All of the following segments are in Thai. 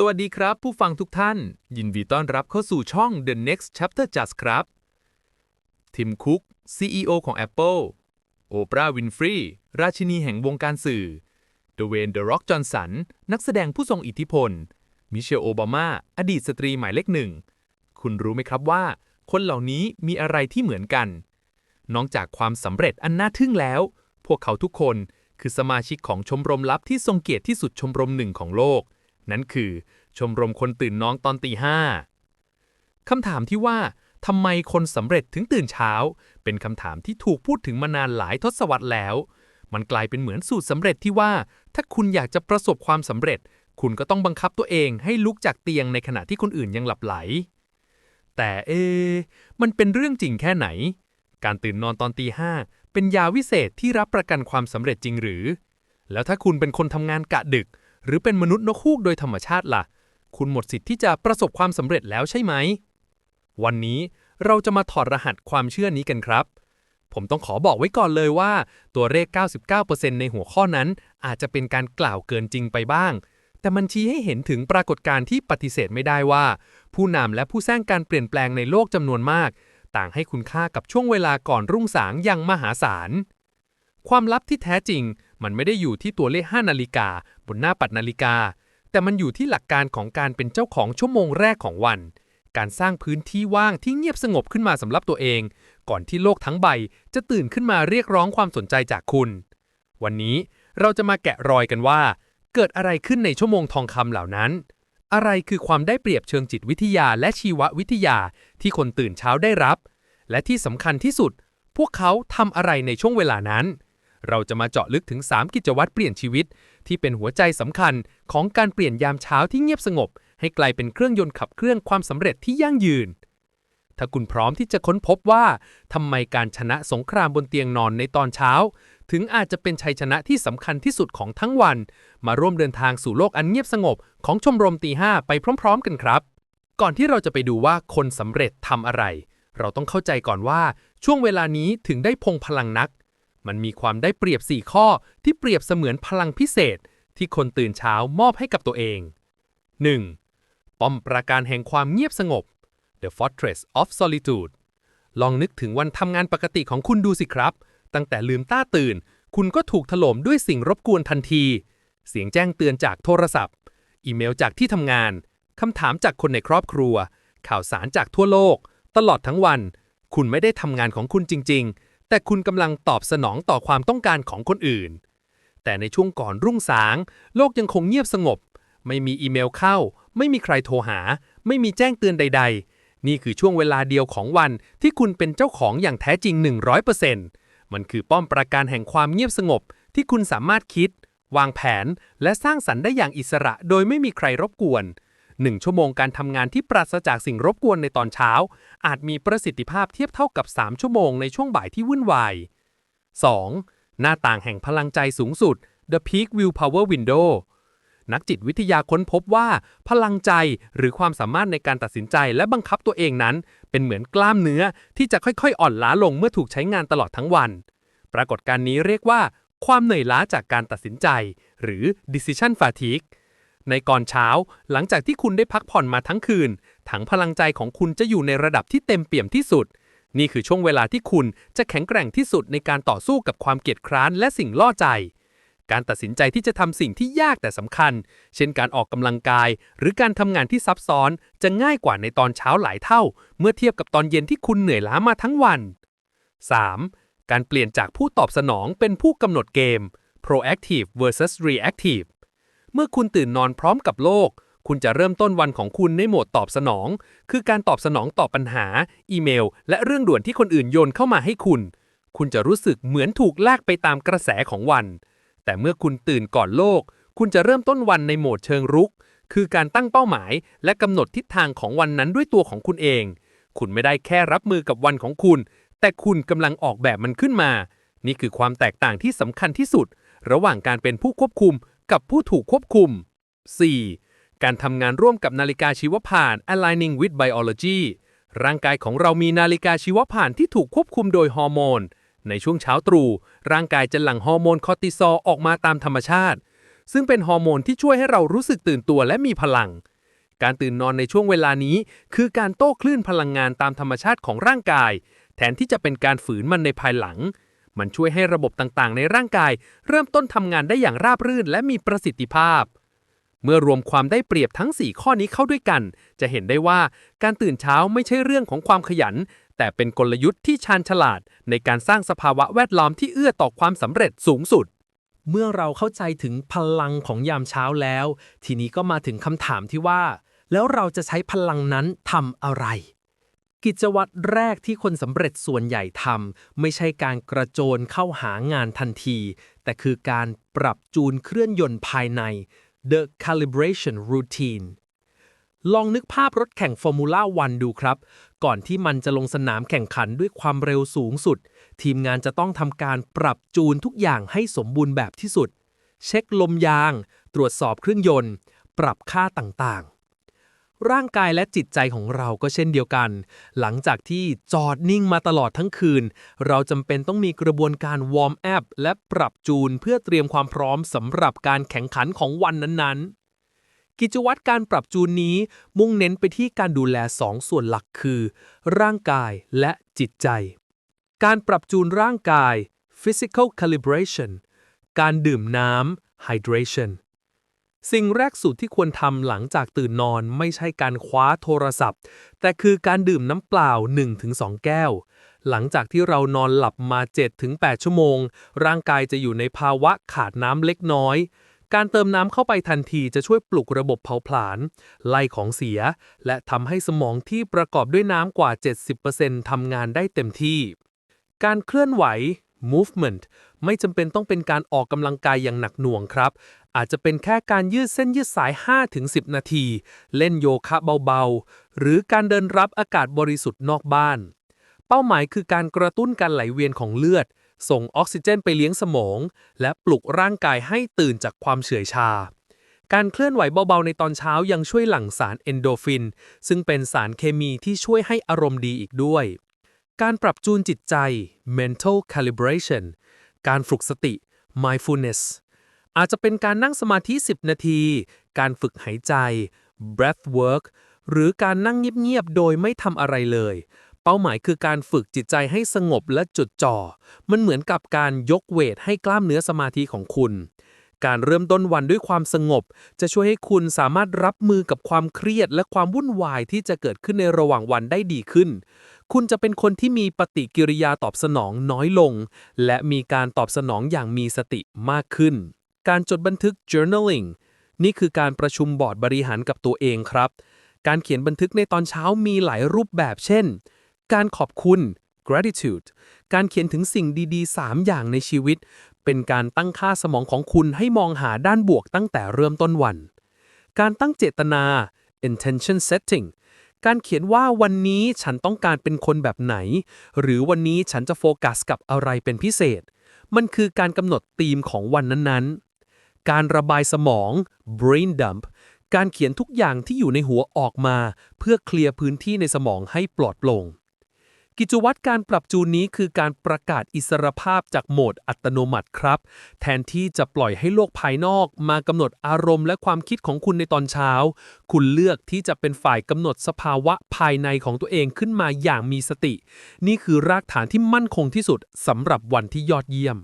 สวัสดีครับ ผู้ฟังทุกท่าน ยินดีต้อนรับเข้าสู่ช่อง The Next Chapter Just ครับ ทิมคุก CEO ของ Apple โอปราห์วินฟรีราชินีแห่งวงการสื่อเดเวนเดอะร็อกจอห์นสัน นักแสดงผู้ทรงอิทธิพล มิเชลโอบามา อดีตสตรีหมายเลขหนึ่ง คุณรู้ไหมครับว่า คนเหล่านี้มีอะไรที่เหมือนกัน นอกจากความสำเร็จอันน่าทึ่งแล้ว พวกเขาทุกคนคือสมาชิกของชมรมลับที่ทรงเกียรติที่สุดชมรมหนึ่งของโลก นั่นคือ ชมรมคนตื่นน้องตอนตีห้าคำถามที่ว่าทำไมคนสำเร็จถึงตื่นเช้า เป็นคำถามที่ถูกพูดถึงมานานหลายทศวรรษแล้ว มันกลายเป็นเหมือนสูตรสำเร็จที่ว่า ถ้าคุณอยากจะประสบความสำเร็จ คุณก็ต้องบังคับตัวเองให้ลุกจากเตียงในขณะที่คนอื่นยังหลับไหล แต่เอะมันเป็นเรื่องจริงแค่ไหน การตื่นนอนตอนตีห้าเป็นยาวิเศษที่รับประกันความสำเร็จจริงหรือ แล้วถ้าคุณเป็นคนทำงานกะดึก หรือเป็นมนุษย์นกฮูกโดยธรรมชาติล่ะ คุณหมดสิทธิ์ที่จะประสบความสำเร็จแล้วใช่ไหม วันนี้เราจะมาถอดรหัสความเชื่อนี้กันครับ ผมต้องขอบอกไว้ก่อนเลยว่า ตัวเลข 99%ในหัวข้อนั้นอาจจะเป็นการกล่าวเกินจริงไปบ้าง แต่มันชี้ให้เห็นถึงปรากฏการณ์ที่ปฏิเสธไม่ได้ว่า ผู้นำและผู้สร้างการเปลี่ยนแปลงในโลกจำนวนมาก ต่างให้คุณค่ากับช่วงเวลาก่อนรุ่งสางอย่างมหาศาลความลับที่แท้จริง มันไม่ได้อยู่ที่ตัวเลข 5 นาฬิกา บนหน้าปัดนาฬิกา แต่มันอยู่ที่หลักการของการเป็นเจ้าของชั่วโมงแรกของวัน การสร้างพื้นที่ว่างที่เงียบสงบขึ้นมาสำหรับตัวเอง ก่อนที่โลกทั้งใบจะตื่นขึ้นมาเรียกร้องความสนใจจากคุณ วันนี้เราจะมาแกะรอยกันว่า เกิดอะไรขึ้นในชั่วโมงทองคำเหล่านั้น อะไรคือความได้เปรียบเชิงจิตวิทยาและชีววิทยาที่คนตื่นเช้าได้รับ และที่สำคัญที่สุด พวกเขาทำอะไรในช่วงเวลานั้น เราจะมาเจาะลึกถึง 3 กิจวัตรเปลี่ยนชีวิต ที่เป็นหัวใจสำคัญของการเปลี่ยนยามเช้าที่เงียบสงบ ให้กลายเป็นเครื่องยนต์ขับเคลื่อนความสำเร็จที่ยั่งยืน ถ้าคุณพร้อมที่จะค้นพบว่าทำไมการชนะสงครามบนเตียงนอนในตอนเช้า ถึงอาจจะเป็นชัยชนะที่สำคัญที่สุดของทั้งวัน มาร่วมเดินทางสู่โลกอันเงียบสงบ ของชมรมตีห้าไปพร้อม ๆ กันครับ ก่อนที่เราจะไปดูว่าคนสำเร็จทำอะไรเราต้องเข้าใจก่อนว่าช่วงเวลานี้ถึงได้พงพลังนัก มันมีความได้เปรียบ 4 ข้อที่เปรียบเสมือนพลังพิเศษ ที่คนตื่นเช้ามอบให้กับตัวเอง 1. ป้อมปราการแห่งความเงียบสงบ The Fortress of Solitude ลองนึกถึงวันทำงานปกติของคุณดูสิครับ ตั้งแต่ลืมตาตื่น คุณก็ถูกถล่มด้วยสิ่งรบกวนทันที เสียงแจ้งเตือนจากโทรศัพท์ อีเมลจากที่ทำงาน คำถามจากคนในครอบครัว ข่าวสารจากทั่วโลก ตลอดทั้งวัน คุณไม่ได้ทำงานของคุณจริง ๆ แต่คุณกำลังตอบสนองต่อความต้องการของคนอื่น แต่ในช่วงก่อนรุ่งสาง โลกยังคงเงียบสงบ ไม่มีอีเมลเข้า ไม่มีใครโทรหา ไม่มีแจ้งเตือนใด ๆ นี่คือช่วงเวลาเดียวของวันที่คุณเป็นเจ้าของอย่างแท้จริง 100%มันคือป้อมปราการแห่งความเงียบสงบ ที่คุณสามารถคิด วางแผน และสร้างสรรค์ได้อย่างอิสระ โดยไม่มีใครรบกวน หนึ่งชั่วโมงการทำงานที่ปราศจากสิ่งรบกวนในตอนเช้า อาจมีประสิทธิภาพเทียบเท่ากับ 3 ชั่วโมงในช่วงบ่ายที่วุ่นวาย 2. หน้าต่างแห่งพลังใจสูงสุด The Peak Willpower Window นักจิตวิทยาค้นพบว่า พลังใจหรือความสามารถในการตัดสินใจและบังคับตัวเองนั้น เป็นเหมือนกล้ามเนื้อที่จะค่อยๆ อ่อนล้าลงเมื่อถูกใช้งานตลอดทั้งวัน ปรากฏการณ์นี้เรียกว่า ความเหนื่อยล้าจากการตัดสินใจ หรือ decision fatigue ในก่อนเช้า หลังจากที่คุณได้พักผ่อนมาทั้งคืน ถังพลังใจของคุณจะอยู่ในระดับที่เต็มเปี่ยมที่สุด นี่คือช่วงเวลาที่คุณจะแข็งแกร่งที่สุดในการต่อสู้กับความเกียจคร้านและสิ่งล่อใจ การตัดสินใจที่จะทำสิ่งที่ยากแต่สำคัญ เช่นการออกกำลังกาย หรือการทำงานที่ซับซ้อนจะง่ายกว่าในตอนเช้าหลายเท่า เมื่อเทียบกับตอนเย็นที่คุณเหนื่อยล้ามาทั้งวัน 3. การเปลี่ยนจากผู้ตอบสนองเป็นผู้กำหนดเกม proactive versus reactive เมื่อคุณตื่นนอนพร้อมกับโลก คุณจะเริ่มต้นวันของคุณในโหมดตอบสนอง คือการตอบสนองต่อปัญหา อีเมล และเรื่องด่วนที่คนอื่นโยนเข้ามาให้คุณ คุณจะรู้สึกเหมือนถูกลากไปตามกระแสของวัน แต่เมื่อคุณตื่นก่อนโลก คุณจะเริ่มต้นวันในโหมดเชิงรุก คือการตั้งเป้าหมาย และกำหนดทิศทางของวันนั้นด้วยตัวของคุณเอง คุณไม่ได้แค่รับมือกับวันของคุณ แต่คุณกำลังออกแบบมันขึ้นมา นี่คือความแตกต่างที่สำคัญที่สุด ระหว่างการเป็นผู้ควบคุม กับผู้ถูกควบคุม 4. การทำงานร่วมกับนาฬิกาชีวผ่าน aligning with biology ร่างกายของเรามีนาฬิกาชีวผ่านที่ถูกควบคุมโดยฮอร์โมน ในช่วงเช้าตรู่ร่างกายจะหลั่งฮอร์โมนคอร์ติซอลออกมาตามธรรมชาติ ซึ่งเป็นฮอร์โมนที่ช่วยให้เรารู้สึกตื่นตัวและมีพลัง การตื่นนอนในช่วงเวลานี้ คือการโต้คลื่นพลังงานตามธรรมชาติของร่างกาย แทนที่จะเป็นการฝืนมันในภายหลัง มันช่วยให้ระบบต่างๆ ในร่างกาย เริ่มต้นทำงานได้อย่างราบรื่นและมีประสิทธิภาพ เมื่อรวมความได้เปรียบทั้ง 4 ข้อนี้เข้าด้วยกัน จะเห็นได้ว่าการตื่นเช้าไม่ใช่เรื่องของความขยัน แต่เป็นกลยุทธ์ที่ชาญฉลาด ในการสร้างสภาวะแวดล้อมที่เอื้อต่อความสำเร็จสูงสุดเมื่อเราเข้าใจถึงพลังของยามเช้าแล้ว ทีนี้ก็มาถึงคำถามที่ว่า แล้วเราจะใช้พลังนั้นทำอะไร กิจวัตรแรกที่คนสำเร็จส่วนใหญ่ทำไม่ใช่การกระโจนเข้าหางานทันที แต่คือการปรับจูนเครื่องยนต์ภายใน the calibration routine ลองนึกภาพรถแข่งฟอร์มูล่าวันดูครับ ก่อนที่มันจะลงสนามแข่งขันด้วยความเร็วสูงสุด ทีมงานจะต้องทำการปรับจูนทุกอย่างให้สมบูรณ์แบบที่สุด เช็คลมยาง ตรวจสอบเครื่องยนต์ ปรับค่าต่างๆ ร่างกายและจิตใจของเราก็เช่นเดียวกัน หลังจากที่จอดนิ่งมาตลอดทั้งคืน เราจำเป็นต้องมีกระบวนการวอร์มแอปและปรับจูนเพื่อเตรียมความพร้อมสำหรับการแข่งขันของวันนั้นๆกิจวัตรการปรับจูนนี้มุ่งเน้นไปที่การดูแล2ส่วนหลักคือ ร่างกายและจิตใจ การปรับจูนร่างกาย physical calibration การดื่มน้ำ hydration สิ่งแรกสุดที่ควรทำหลังจากตื่นนอนไม่ใช่การคว้าโทรศัพท์ แต่คือการดื่มน้ำเปล่า 1-2 แก้ว หลังจากที่เรานอนหลับมา 7-8 ชั่วโมง ร่างกายจะอยู่ในภาวะขาดน้ำเล็กน้อย การเติมน้ำเข้าไปทันทีจะช่วยปลุกระบบเผาผลาญไล่ของเสีย และทำให้สมองที่ประกอบด้วยน้ำกว่า 70%ทำงานได้เต็มที่ การเคลื่อนไหว movement ไม่จำเป็นต้องเป็นการออกกำลังกายอย่างหนักหน่วงครับ อาจจะเป็นแค่การยืดเส้นยืดสาย 5-10 นาที เล่นโยคะเบาๆ หรือการเดินรับอากาศบริสุทธิ์นอกบ้าน เป้าหมายคือการกระตุ้นการไหลเวียนของเลือด ส่งออกซิเจนไปเลี้ยงสมอง และปลุกร่างกายให้ตื่นจากความเฉื่อยชาการเคลื่อนไหวเบาๆ ในตอนเช้ายังช่วยหลั่งสารเอนโดฟิน ซึ่งเป็นสารเคมีที่ช่วยให้อารมณ์ดีอีกด้วย การปรับจูนจิตใจ mental calibration การฝึกสติ mindfulness อาจจะเป็นการนั่งสมาธิ 10 นาที การฝึกหายใจ breath work หรือการนั่งเงียบๆ โดยไม่ทำอะไรเลย เป้าหมายคือการฝึกจิตใจให้สงบและจดจ่อ มันเหมือนกับการยกเวทให้กล้ามเนื้อสมาธิของคุณ การเริ่มต้นวันด้วยความสงบ จะช่วยให้คุณสามารถรับมือกับความเครียดและความวุ่นวายที่จะเกิดขึ้นในระหว่างวันได้ดีขึ้น คุณจะเป็นคนที่มีปฏิกิริยาตอบสนองน้อยลง และมีการตอบสนองอย่างมีสติมากขึ้น การจดบันทึก journaling นี่คือการประชุมบอร์ดบริหารกับตัวเองครับ การเขียนบันทึกในตอนเช้ามีหลายรูปแบบเช่น การขอบคุณ gratitude การเขียนถึงสิ่งดีๆ 3 อย่างในชีวิต เป็นการตั้งค่าสมองของคุณให้มองหาด้านบวกตั้งแต่เริ่มต้นวัน การตั้งเจตนา intention setting การเขียนว่าวันนี้ฉันต้องการเป็นคนแบบไหน หรือวันนี้ฉันจะโฟกัสกับอะไรเป็นพิเศษ มันคือการกำหนดธีมของวันนั้นๆ การระบายสมอง brain dump การเขียนทุกอย่างที่อยู่ในหัวออกมา เพื่อเคลียร์พื้นที่ในสมองให้ปลอดโปร่ง กิจวัตรการปรับจูนนี้คือการประกาศอิสรภาพจากโหมดอัตโนมัติครับ แทนที่จะปล่อยให้โลกภายนอก มากำหนดอารมณ์และความคิดของคุณในตอนเช้า คุณเลือกที่จะเป็นฝ่ายกำหนดสภาวะภายในของตัวเองขึ้นมาอย่างมีสติ นี่คือรากฐานที่มั่นคงที่สุดสำหรับวันที่ยอดเยี่ยม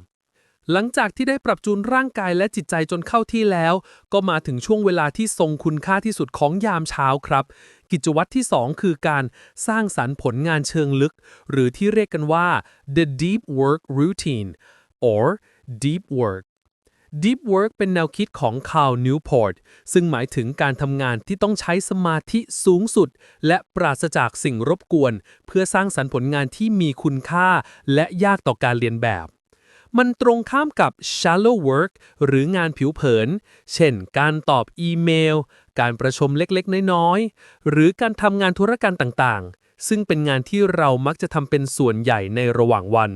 หลังจากที่ได้ปรับจูนร่างกายและจิตใจจนเข้าที่แล้ว ก็มาถึงช่วงเวลาที่ทรงคุณค่าที่สุดของยามเช้าครับ กิจวัตรที่ 2 คือการสร้างสรรค์ผลงานเชิงลึก หรือที่เรียกกันว่า the deep work routine or deep work Deep Work เป็นแนวคิดของคาร์ลนิวพอร์ตซึ่งหมายถึงการทำงานที่ต้องใช้สมาธิสูงสุด และปราศจากสิ่งรบกวน เพื่อสร้างสรรค์ผลงานที่มีคุณค่า และยากต่อการเรียนแบบ มันตรงข้ามกับ shallow work หรืองานผิวเผิน เช่นการตอบอีเมล การประชุมเล็กๆ น้อยๆ หรือการทำงานธุรการต่างๆ ซึ่งเป็นงานที่เรามักจะทำเป็นส่วนใหญ่ในระหว่างวัน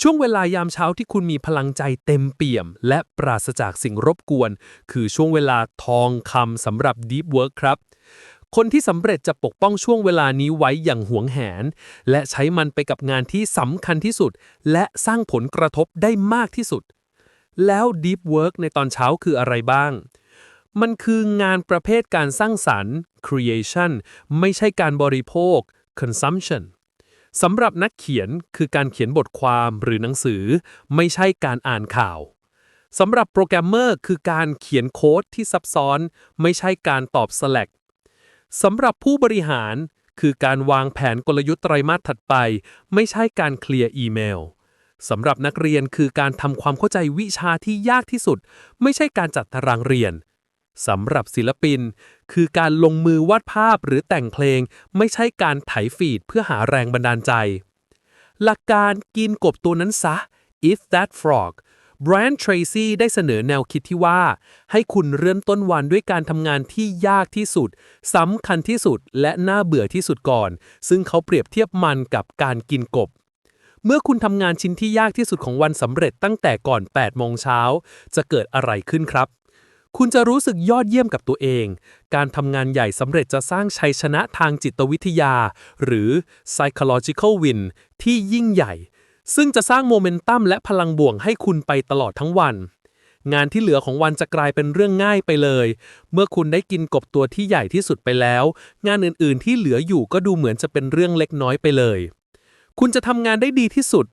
ช่วงเวลายามเช้าที่คุณมีพลังใจเต็มเปี่ยม และปราศจากสิ่งรบกวน คือช่วงเวลาทองคำสำหรับ Deep Work ครับคนที่สำเร็จจะปกป้องช่วงเวลานี้ไว้อย่างหวงแหน และใช้มันไปกับงานที่สำคัญที่สุด และสร้างผลกระทบได้มากที่สุด แล้ว Deep Work ในตอนเช้าคืออะไรบ้าง มันคืองานประเภทการสร้างสรรค์ creation ไม่ใช่การบริโภค consumption สำหรับนักเขียนคือการเขียนบทความหรือหนังสือ ไม่ใช่การอ่านข่าวสำหรับโปรแกรมเมอร์คือการเขียนโค้ดที่ซับซ้อน ไม่ใช่การตอบ Slack สำหรับผู้บริหารคือการวางแผนกลยุทธ์ไตรมาสถัดไป ไม่ใช่การเคลียร์อีเมลสำหรับนักเรียนคือการทำความเข้าใจวิชาที่ยากที่สุด ไม่ใช่การจัดตารางเรียน สำหรับศิลปิน คือการลงมือวาดภาพหรือแต่งเพลง ไม่ใช่การไถฟีดเพื่อหาแรงบันดาลใจ หลักการกินกบตัวนั้นซะ Eat that frog Brian Tracy ได้เสนอแนวคิดที่ว่า ให้คุณเริ่มต้นวันด้วยการทำงานที่ยากที่สุดสำคัญที่สุดและน่าเบื่อที่สุดก่อน ซึ่งเขาเปรียบเทียบมันกับการกินกบ เมื่อคุณทำงานชิ้นที่ยากที่สุดของวันสำเร็จตั้งแต่ก่อน8โมงเช้าจะเกิดอะไรขึ้นครับ คุณจะรู้สึกยอดเยี่ยมกับตัวเอง การทำงานใหญ่สำเร็จจะสร้างชัยชนะทางจิตวิทยา หรือ psychological win ที่ยิ่งใหญ่ ซึ่งจะสร้างโมเมนตัมและพลังบวกให้คุณไปตลอดทั้งวัน งานที่เหลือของวันจะกลายเป็นเรื่องง่ายไปเลย เมื่อคุณได้กินกบตัวที่ใหญ่ที่สุดไปแล้ว งานอื่นๆที่เหลืออยู่ก็ดูเหมือนจะเป็นเรื่องเล็กน้อยไปเลย คุณจะทำงานได้ดีที่สุด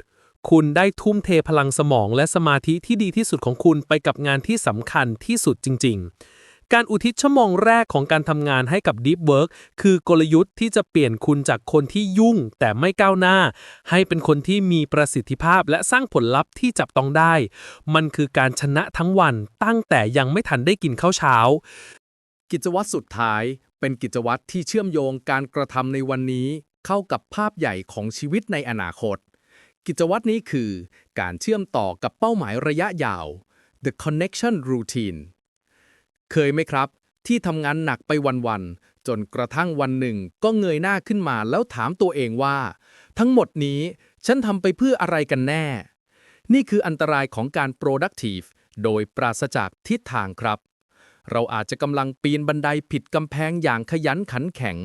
คุณได้ทุ่มเทพลังสมองและสมาธิที่ดีที่สุดของคุณไปกับงานที่สำคัญที่สุดจริง ๆ การอุทิศชั่วโมงแรกของการทำงานให้กับ Deep Work คือกลยุทธ์ที่จะเปลี่ยนคุณจากคนที่ยุ่งแต่ไม่ก้าวหน้า ให้เป็นคนที่มีประสิทธิภาพและสร้างผลลัพธ์ที่จับต้องได้ มันคือการชนะทั้งวันตั้งแต่ยังไม่ทันได้กินข้าวเช้า กิจวัตรสุดท้าย เป็นกิจวัตรที่เชื่อมโยงการกระทำในวันนี้ เข้ากับภาพใหญ่ของชีวิตในอนาคต กิจวัตรนี้คือ การเชื่อมต่อกับเป้าหมายระยะยาว the connection routine เคยไหมครับ ที่ทำงานหนักไปวันๆจนกระทั่งวันหนึ่งก็เงยหน้าขึ้นมาแล้วถามตัวเองว่า ทั้งหมดนี้ฉันทำไปเพื่ออะไรกันแน่ นี่คืออันตรายของการ productive โดยปราศจากทิศทางครับ เราอาจจะกำลังปีนบันไดผิดกำแพงอย่างขยันขันแข็ง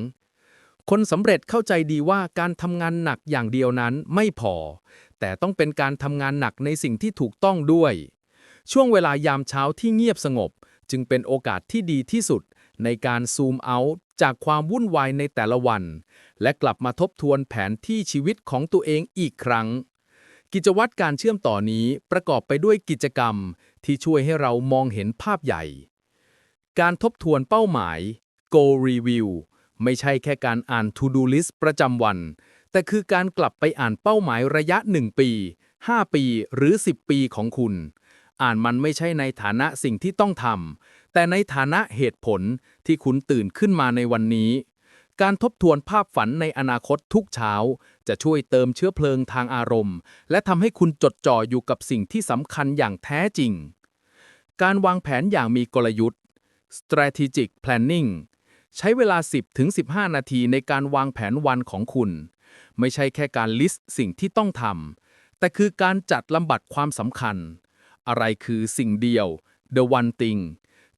คนสำเร็จเข้าใจดีว่าการทำงานหนักอย่างเดียวนั้นไม่พอ แต่ต้องเป็นการทำงานหนักในสิ่งที่ถูกต้องด้วย ช่วงเวลายามเช้าที่เงียบสงบ จึงเป็นโอกาสที่ดีที่สุด ในการซูมเอาท์จากความวุ่นวายในแต่ละวัน และกลับมาทบทวนแผนที่ชีวิตของตัวเองอีกครั้ง กิจวัตรการเชื่อมต่อนี้ประกอบไปด้วยกิจกรรมที่ช่วยให้เรามองเห็นภาพใหญ่ การทบทวนเป้าหมาย Goal Review ไม่ใช่แค่การอ่าน To Do List ประจำวัน แต่คือการกลับไปอ่านเป้าหมายระยะ 1 ปี 5 ปีหรือ 10 ปีของคุณ อ่านมันไม่ใช่ในฐานะสิ่งที่ต้องทำแต่ในฐานะเหตุผลที่คุณตื่นขึ้นมาในวันนี้ การทบทวนภาพฝันในอนาคตทุกเช้า จะช่วยเติมเชื้อเพลิงทางอารมณ์ และทำให้คุณจดจ่ออยู่กับสิ่งที่สำคัญอย่างแท้จริง การวางแผนอย่างมีกลยุทธ์ strategic planning ใช้เวลา 10-15 นาทีในการวางแผนวันของคุณ ไม่ใช่แค่การลิสต์สิ่งที่ต้องทำ แต่คือการจัดลำบัดความสำคัญ อะไรคือสิ่งเดียว the one thing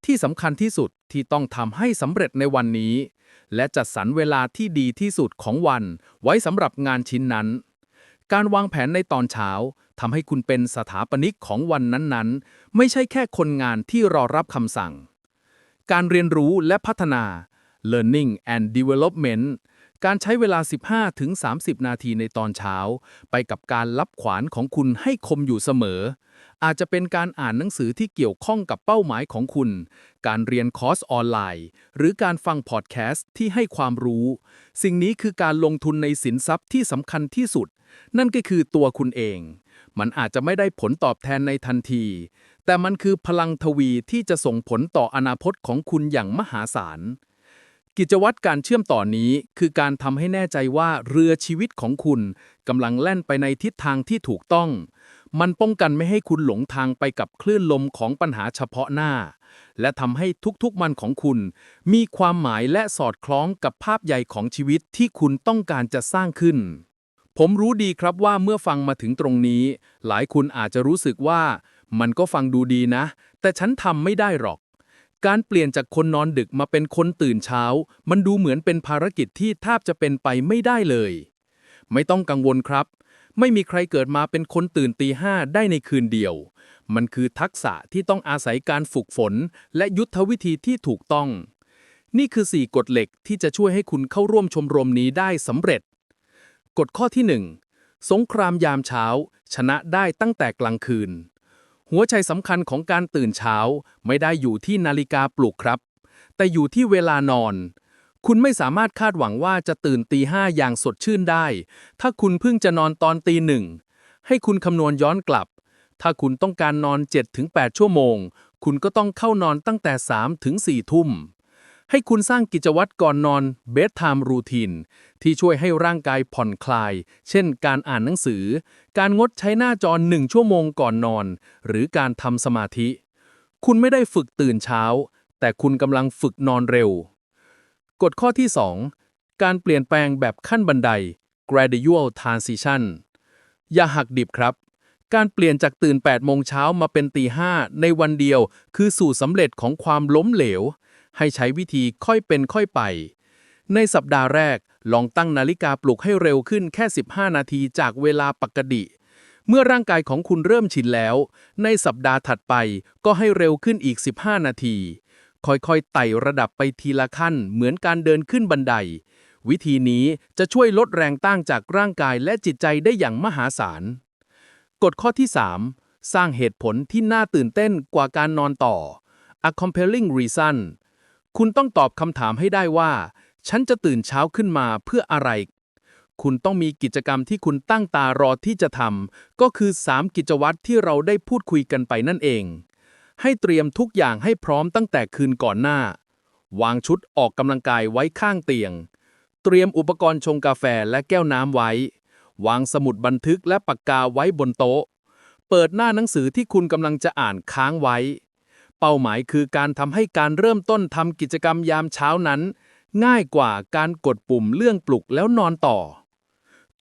ที่สำคัญที่สุดที่ต้องทำให้สำเร็จในวันนี้ และจัดสรรเวลาที่ดีที่สุดของวันไว้สำหรับงานชิ้นนั้น การวางแผนในตอนเช้าทำให้คุณเป็นสถาปนิกของวันนั้นๆ ไม่ใช่แค่คนงานที่รอรับคำสั่ง การเรียนรู้และพัฒนา learning and development การใช้เวลา 15-30 นาทีในตอนเช้า ไปกับการรับขวานของคุณให้คมอยู่เสมอ อาจจะเป็นการอ่านหนังสือที่เกี่ยวข้องกับเป้าหมายของคุณ การเรียนคอร์สออนไลน์ หรือการฟังพอดแคสต์ที่ให้ความรู้ สิ่งนี้คือการลงทุนในสินทรัพย์ที่สำคัญที่สุด นั่นก็คือตัวคุณเอง มันอาจจะไม่ได้ผลตอบแทนในทันที แต่มันคือพลังทวีที่จะส่งผลต่ออนาคตของคุณอย่างมหาศาล กิจวัตรการเชื่อมต่อนี้ คือการทำให้แน่ใจว่าเรือชีวิตของคุณกำลังแล่นไปในทิศทางที่ถูกต้อง มันป้องกันไม่ให้คุณหลงทางไปกับคลื่นลมของปัญหาเฉพาะหน้า และทำให้ทุกๆมันของคุณ มีความหมายและสอดคล้องกับภาพใหญ่ของชีวิตที่คุณต้องการจะสร้างขึ้น ผมรู้ดีครับว่าเมื่อฟังมาถึงตรงนี้ หลายคุณอาจจะรู้สึกว่า มันก็ฟังดูดีนะ แต่ฉันทำไม่ได้หรอก การเปลี่ยนจากคนนอนดึกมาเป็นคนตื่นเช้า มันดูเหมือนเป็นภารกิจที่แทบจะเป็นไปไม่ได้เลย ไม่ต้องกังวลครับ ไม่มีใครเกิดมาเป็นคนตื่นตีห้าได้ในคืนเดียว มันคือทักษะที่ต้องอาศัยการฝึกฝน และยุทธวิธีที่ถูกต้อง นี่คือ 4 กฎเหล็กที่จะช่วยให้คุณเข้าร่วมชมรมนี้ได้สำเร็จ กฎข้อที่ 1 สงครามยามเช้า ชนะได้ตั้งแต่กลางคืน หัวใจสำคัญของการตื่นเช้าไม่ได้อยู่ที่นาฬิกาปลุกครับ แต่อยู่ที่เวลานอน คุณไม่สามารถคาดหวังว่าจะตื่นตีห้าอย่างสดชื่นได้ ถ้าคุณเพิ่งจะนอนตอนตีหนึ่ง ให้คุณคำนวณย้อนกลับ ถ้าคุณต้องการนอน 7-8 ชั่วโมง คุณก็ต้องเข้านอนตั้งแต่ 3-4 ทุ่ม ให้คุณสร้างกิจวัตรก่อนนอน bedtime routine ที่ช่วยให้ร่างกายผ่อนคลาย เช่น การอ่านหนังสือ การงดใช้หน้าจอหนึ่งชั่วโมงก่อนนอน หรือการทำสมาธิ คุณไม่ได้ฝึกตื่นเช้า แต่คุณกำลังฝึกนอนเร็ว กฎข้อที่ 2 การเปลี่ยนแปลงแบบขั้นบันได gradual transition อย่าหักดิบครับการเปลี่ยนจากตื่น 8 โมงเช้ามาเป็นตีห้าในวันเดียว คือสูตรสำเร็จของความล้มเหลว ให้ใช้วิธีค่อยเป็นค่อยไป ในสัปดาห์แรก ลองตั้งนาฬิกาปลุกให้เร็วขึ้นแค่ 15 นาทีจากเวลาปกติ เมื่อร่างกายของคุณเริ่มชินแล้ว ในสัปดาห์ถัดไปก็ให้เร็วขึ้นอีก 15 นาที ค่อยๆไต่ระดับไปทีละขั้นเหมือนการเดินขึ้นบันได วิธีนี้จะช่วยลดแรงต้านจากร่างกายและจิตใจได้อย่างมหาศาล กฎข้อที่ 3 สร้างเหตุผลที่น่าตื่นเต้นกว่าการนอนต่อ a compelling reason คุณต้องตอบคำถามให้ได้ว่า ฉันจะตื่นเช้าขึ้นมาเพื่ออะไร คุณต้องมีกิจกรรมที่คุณตั้งตารอที่จะทำก็คือ 3 กิจวัตรที่เราได้พูดคุยกันไปนั่นเอง ให้เตรียมทุกอย่างให้พร้อมตั้งแต่คืนก่อนหน้า วางชุดออกกำลังกายไว้ข้างเตียง เตรียมอุปกรณ์ชงกาแฟและแก้วน้ำไว้ วางสมุดบันทึกและปากกาไว้บนโต๊ะ เปิดหน้าหนังสือที่คุณกำลังจะอ่านค้างไว้ เป้าหมายคือการทำให้การเริ่มต้นทำกิจกรรมยามเช้านั้น ง่ายกว่าการกดปุ่มเลื่องปลุกแล้วนอนต่อ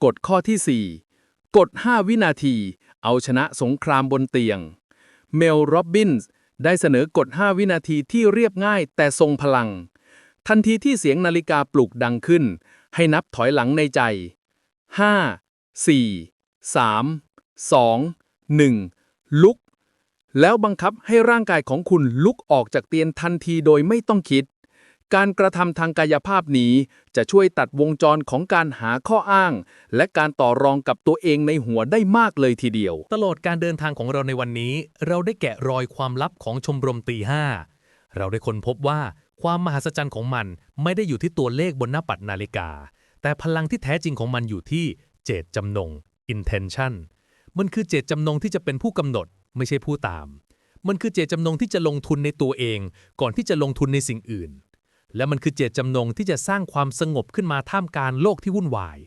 กฎข้อที่ 4 กฎ 5 วินาที เอาชนะสงครามบนเตียง เมลโรบบินส์ได้เสนอกฎ 5 วินาทีที่เรียบง่ายแต่ทรงพลัง ทันทีที่เสียงนาฬิกาปลุกดังขึ้น ให้นับถอยหลังในใจ 5 4 3 2 1 ลุก แล้วบังคับให้ร่างกายของคุณลุกออกจากเตียงทันทีโดยไม่ต้องคิด การกระทำทางกายภาพนี้จะช่วยตัดวงจรของการหาข้ออ้าง และการต่อรองกับตัวเองในหัวได้มากเลยทีเดียว ตลอดการเดินทางของเราในวันนี้ เราได้แกะรอยความลับของชมรมตีห้าเราได้ค้นพบว่าความมหัศจรรย์ของมันไม่ได้อยู่ที่ตัวเลขบนหน้าปัดนาฬิกา แต่พลังที่แท้จริงของมันอยู่ที่เจตจำนง intention มันคือเจตจำนงที่จะเป็นผู้กำหนด ไม่ใช่ผู้ตาม มันคือเจตจำนงที่จะลงทุนในตัวเอง ก่อนที่จะลงทุนในสิ่งอื่น และมันคือเจตจำนงที่จะสร้างความสงบขึ้นมาท่ามกลางโลกที่วุ่นวาย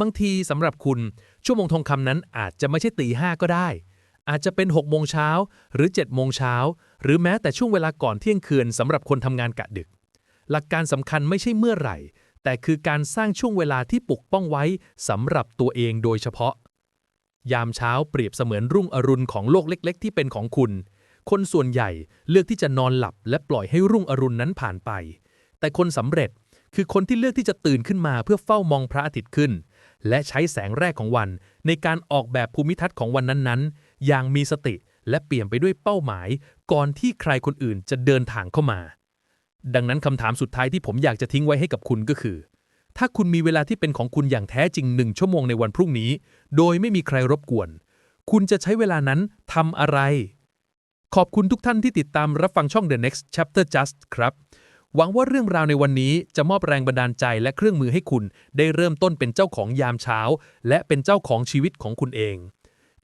บางทีสำหรับคุณชั่วโมงทองคำนั้นอาจจะไม่ใช่ตีห้าก็ได้ อาจจะเป็น6โมงเช้าหรือ7โมงเช้าหรือแม้แต่ช่วงเวลาก่อนเที่ยงคืนสำหรับคนทำงานกะดึก หลักการสำคัญไม่ใช่เมื่อไหร่ แต่คือการสร้างช่วงเวลาที่ปกป้องไว้สำหรับตัวเองโดยเฉพาะ ยามเช้าเปรียบเสมือนรุ่งอรุณของโลกเล็ก ๆ ที่เป็นของคุณ คนส่วนใหญ่เลือกที่จะนอนหลับและปล่อยให้รุ่งอรุณนั้นผ่านไป แต่คนสำเร็จคือคนที่เลือกที่จะตื่นขึ้นมาเพื่อเฝ้ามองพระอาทิตย์ขึ้น และใช้แสงแรกของวัน ในการออกแบบภูมิทัศน์ของวันนั้นๆ อย่างมีสติและเปี่ยมไปด้วยเป้าหมาย ก่อนที่ใครคนอื่นจะเดินทางเข้ามา ดังนั้นคำถามสุดท้ายที่ผมอยากจะทิ้งไว้ให้กับคุณก็คือ ถ้าคุณมีเวลาที่เป็นของคุณอย่างแท้จริงหนึ่งชั่วโมงในวันพรุ่งนี้ โดยไม่มีใครรบกวน คุณจะใช้เวลานั้นทำอะไร ขอบคุณทุกท่านที่ติดตามรับฟังช่อง The Next Chapter Just ครับ หวังว่าเรื่องราวในวันนี้จะมอบแรงบันดาลใจและเครื่องมือให้คุณ ได้เริ่มต้นเป็นเจ้าของยามเช้า และเป็นเจ้าของชีวิตของคุณเอง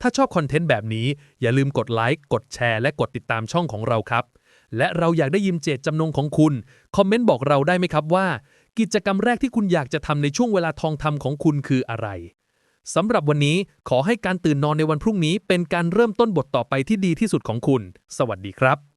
ถ้าชอบคอนเทนต์แบบนี้ อย่าลืมกดไลค์กดแชร์และกดติดตามช่องของเราครับ และเราอยากได้ยินเจตจำนงของคุณ คอมเมนต์บอกเราได้ไหมครับว่า กิจกรรมแรกที่คุณอยากจะทำในช่วงเวลาทองทำของคุณคืออะไรสำหรับวันนี้ขอให้การตื่นนอนในวันพรุ่งนี้เป็นการเริ่มต้นบทต่อไปที่ดีที่สุดของคุณ สวัสดีครับ